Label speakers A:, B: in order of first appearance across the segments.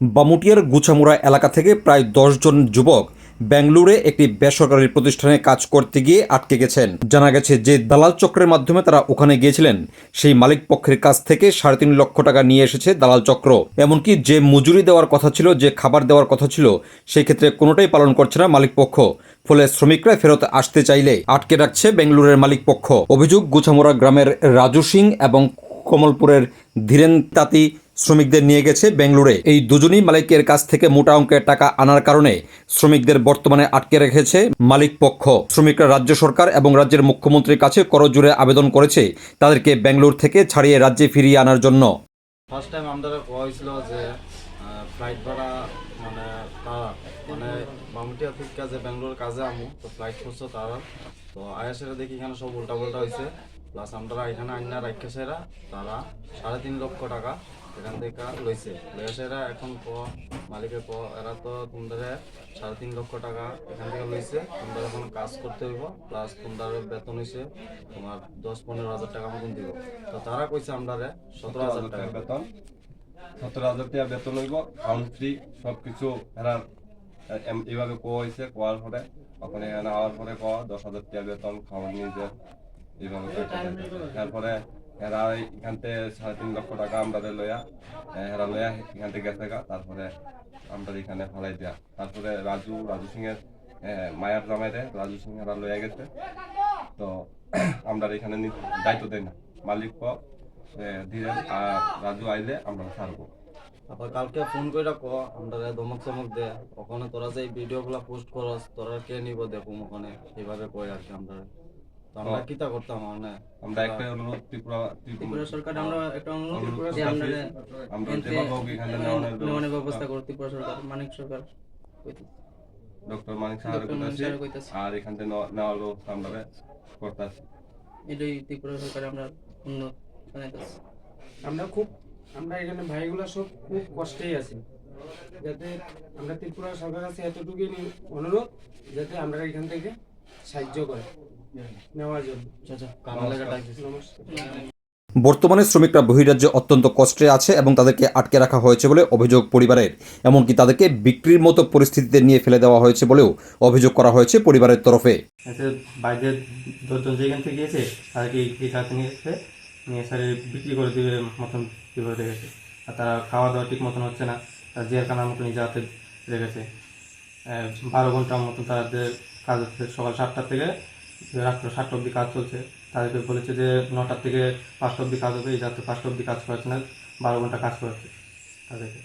A: বামুটিয়ার গুছামুড়া এলাকা থেকে প্রায় জন যুবক বেঙ্গলুরে একটি বেসরকারি প্রতিষ্ঠানে কাজ করতে গিয়ে আটকে গেছেন। জানা গেছে যে দালাল চক্রের মাধ্যমে তারা ওখানে গিয়েছিলেন। সেই মালিক পক্ষের কাছ থেকে সাড়ে তিন লক্ষ টাকা নিয়ে এসেছে দালাল চক্র। এমনকি যে মজুরি দেওয়ার কথা ছিল, যে খাবার দেওয়ার কথা ছিল, সেই ক্ষেত্রে কোনোটাই পালন করছে না মালিক পক্ষ। ফলে শ্রমিকরা ফেরত আসতে চাইলে আটকে রাখছে বেঙ্গলুরের মালিক পক্ষ। অভিযোগ, গুছামুড়া গ্রামের রাজু সিং এবং কমলপুরের ধীরেন তাঁতি শ্রমিকদের নিয়ে গেছে বেঙ্গলুরে। এই দুজনই মালিকের কাছ থেকে মোটা অঙ্কের টাকা আনার কারণে শ্রমিকদের বর্তমানে আটকে রেখেছে মালিক পক্ষ। শ্রমিকরা রাজ্য সরকার এবং রাজ্যের মুখ্যমন্ত্রীর কাছে করজোরে আবেদন করেছে তাদেরকে বেঙ্গলুর থেকে ছাড়িয়ে রাজ্যে ফিরিয়ে আনার জন্য।
B: ফার্স্ট টাইম আমাদের হয়েছিল যে ফ্লাইট ভাড়া মানে তারা মানে বামুটিয়া থেকে কাজে ব্যাঙ্গালোর কাজে আমু, তো ফ্লাইট করছ তারা। তো আয়াসেরা দেখি এখানে সব উল্টা পাল্টা হয়েছে প্লাস আমরা এখানে আইনা রাক্ষসেরা তারা সাড়ে তিন লক্ষ টাকা এখান থেকে লইছে। লইয়াসেরা এখন ক মালিকের ক এরা তো তোমাদের সাড়ে তিন লক্ষ টাকা এখান থেকে লইছে। তোমাদের এখন কাজ করতে হইব প্লাস তোমাদের বেতন হয়েছে তোমার দশ পনেরো হাজার টাকা মতন দিব। তো তারা কইছে আমরা সতেরো হাজার টাকা।
C: বেতন সতেরো হাজার টাকা বেতন হইব কাউন্ট ফ্রি সব কিছু এরার এম- এইভাবে কোয়া হয়েছে কোয়ার পরে ওখানে এখানে আওয়ার পরে কোয়া দশ হাজার টাকা বেতন খাওয়ার নিজের এইভাবে তারপরে এরা এখান থেকে সাড়ে তিন লক্ষ টাকা আমরা লইয়া এরা লইয়া এখান থেকে গেছে তারপরে আমরা এখানে ফলাই দেয়া। তারপরে রাজু রাজু সিং এর মায়ার জামাইরে রাজু সিং এরা লইয়া গেছে। তো আমরা এখানে দায়িত্ব দেয় না। মালিক আর রাজু আইলে আমরা ছাড়বো।
B: আবার কালকে ফোন করে ক আমরা ধমক চমক দে ওখানে তোরা যে ভিডিও গুলা পোস্ট করস তোরা কে নিব দেখুম ওখানে। এইভাবে কই আর কি আমরা। আমরা
C: ও।
B: কিতা করতাম মানে
C: আমরা একটা অনুরোধ ত্রিপুরা
D: ত্রিপুরা সরকার আমরা একটা অনুরোধ
C: অনুরোধ
D: যে আমরা
C: যেভাবে এখানে নেওয়ানোর
D: নেওয়ানোর
C: ব্যবস্থা।
D: ব্যবস্থা করো ত্রিপুরা সরকার মানিক সরকার
C: ডক্টর মানিক সাহার
D: কইতাছি।
C: আর এখান থেকে নেওয়ার ব্যবস্থা আমরা করতেছি।
D: এটাই ত্রিপুরা সরকার আমরা উন্নত
E: আমরা খুব আমরা এখানে ভাইগুলা সব খুব কষ্টেই আছি। যাতে আমরা ত্রিপুরা সরকার কাছে এতটুকুই অনুরোধ যাতে আমরা এখান থেকে সাহায্য করে।
A: বর্তমানে শ্রমিকরা বহিরাজ্যে অত্যন্ত কষ্টে আছে এবং তাদেরকে আটকে রাখা হয়েছে বলে অভিযোগ পরিবারের। এমনকি তাদেরকে বিক্রির মতো পরিস্থিতিতে নিয়ে ফেলে দেওয়া হয়েছে বলেও অভিযোগ করা হয়েছে পরিবারের তরফে।
F: বাইরে দশজন যেখান থেকে গিয়েছে তাদেরকে এই নিয়ে এসে নিয়ে এসে বিক্রি করে দিবে মতন রেখেছে। আর তারা খাওয়া দাওয়া ঠিক মতন হচ্ছে না, তারা জিয়ারখানার মতো নিজে রেখেছে। বারো ঘণ্টার মতন তাদের কাজ হচ্ছে সকাল সাতটা থেকে রাত্র সাতটা অবধি কাজ চলছে তাদেরকে বলেছে যে নটার থেকে পাঁচটা অবধি কাজ হবে এই রাত্রে পাঁচটা অবধি কাজ করাচ্ছে না বারো ঘণ্টা কাজ করাচ্ছে তাদেরকে।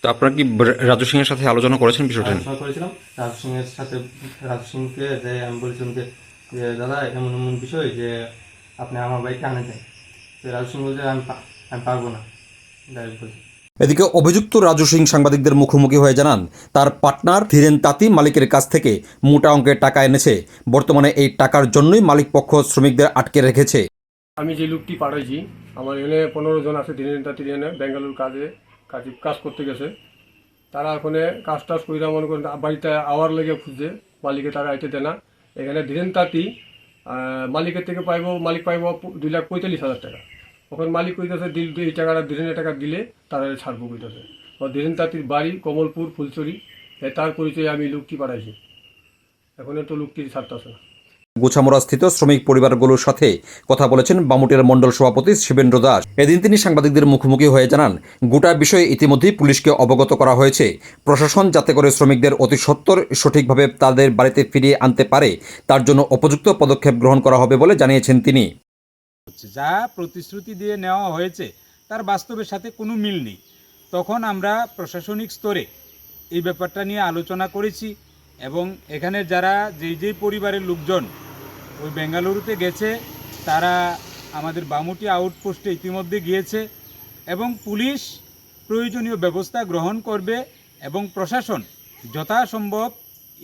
A: তো আপনারা কি রাজু সিং এর সাথে আলোচনা করেছেন বিষয়টা
F: আলোচনা করেছিলাম। রাজু সিং এর সাথে রাজু সিংকে যে আমি বলেছিলাম যে যে দাদা এমন এমন বিষয় যে আপনি আমার বাইকে আনে দেন তো রাজু সিং বলছে আমি আমি পারব না। ডাইরেক্ট বলছে।
A: এদিকে অভিযুক্ত রাজু সিং সাংবাদিকদের মুখোমুখি হয়ে জানান, তার পার্টনার ধীরেন তাঁতি মালিকের কাছ থেকে মোটা অঙ্কের টাকা এনেছে। বর্তমানে এই টাকার জন্যই মালিক পক্ষ শ্রমিকদের আটকে রেখেছে।
G: আমি যে লুকটি পাঠাইছি, আমার এখানে পনেরো জন আছে দিনের তাঁতি এনে বেঙ্গালুর কাজে, কাজ কাজ করতে গেছে। তারা ওখানে কাজ টাজ কইরা মনে করেন বাড়িতে আওয়ার লেগে খুঁজছে মালিকে টাকা আইতে দেয় না। এখানে ধীরেন তাঁতি মালিকের থেকে পাইব, মালিক পাইব দুই লাখ পঁয়তাল্লিশ হাজার টাকা। ওখানে মালিক কইতেছে, দিল এই টাকাটা ধীরেনের টাকা দিলে তারা ছাড়বো, কইতেছে। ধীরেন তাঁতির বাড়ি, কমলপুর ফুলচুরি তার পরিচয়ে আমি লোকটি পাঠাইছি। এখন তো লোকটি ছাড়তেছে না।
A: গোছামোড়া স্থিত শ্রমিক পরিবারগুলোর সাথে কথা বলেছেন বামুটিয়ার মণ্ডল সভাপতি শিবেন্দ্র দাস। এদিন তিনি সাংবাদিকদের মুখোমুখি হয়ে জানান, গোটা বিষয়ে ইতিমধ্যেই পুলিশকে অবগত করা হয়েছে। প্রশাসন যাতে করে শ্রমিকদের অতি সত্বর সঠিকভাবে তাদের বাড়িতে ফিরিয়ে আনতে পারে, তার জন্য উপযুক্ত পদক্ষেপ গ্রহণ করা হবে বলে জানিয়েছেন তিনি।
H: যা প্রতিশ্রুতি দিয়ে নেওয়া হয়েছে, তার বাস্তবের সাথে কোনো মিল নেই। তখন আমরা প্রশাসনিক স্তরে এই ব্যাপারটা নিয়ে আলোচনা করেছি এবং এখানে যারা যেই যেই পরিবারের লোকজন ওই বেঙ্গালুরুতে গেছে, তারা আমাদের বামুটি আউটপোস্টে ইতিমধ্যে গিয়েছে এবং পুলিশ প্রয়োজনীয় ব্যবস্থা গ্রহণ করবে এবং প্রশাসন যথাসম্ভব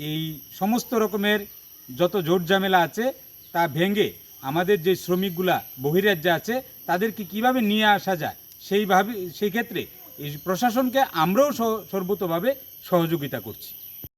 H: এই সমস্ত রকমের যত জোট ঝামেলা আছে তা ভেঙে আমাদের যে শ্রমিকগুলা বহিরাজ্যে আছে, তাদেরকে কীভাবে নিয়ে আসা যায়, সেইভাবে সেই ক্ষেত্রে এই প্রশাসনকে আমরাও সর্বতভাবে সর্বতোভাবে সহযোগিতা করছি।